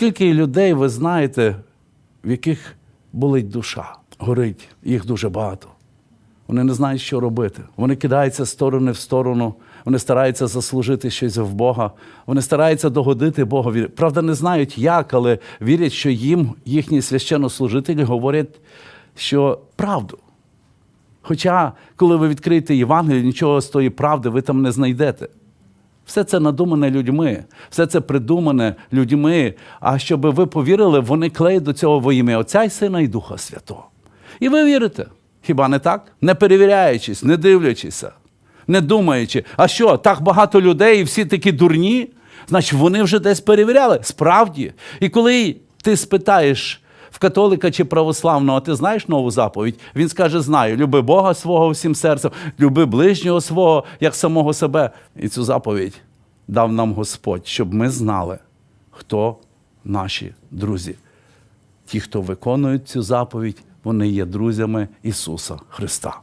Скільки людей ви знаєте, в яких болить душа, горить, їх дуже багато. Вони не знають, що робити. Вони кидаються з сторони в сторону, вони стараються заслужити щось в Бога, вони стараються догодити Богові. Правда, не знають як, але вірять, що їм їхні священнослужителі говорять, що правду. Хоча, коли ви відкриєте Євангеліє, нічого з тої правди ви там не знайдете. Все це надумане людьми, все це придумане людьми. А щоб ви повірили, вони клеють до цього во ім'я Отця і Сина і Духа Святого. І ви вірите. Хіба не так? Не перевіряючись, не дивлячися, не думаючи, а що, так багато людей і всі такі дурні? Значить, вони вже десь перевіряли. Справді. І коли ти спитаєш в католика чи православного, ти знаєш нову заповідь? Він скаже: знаю, люби Бога свого всім серцем, люби ближнього свого, як самого себе. І цю заповідь дав нам Господь, щоб ми знали, хто наші друзі. Ті, хто виконують цю заповідь, вони є друзями Ісуса Христа.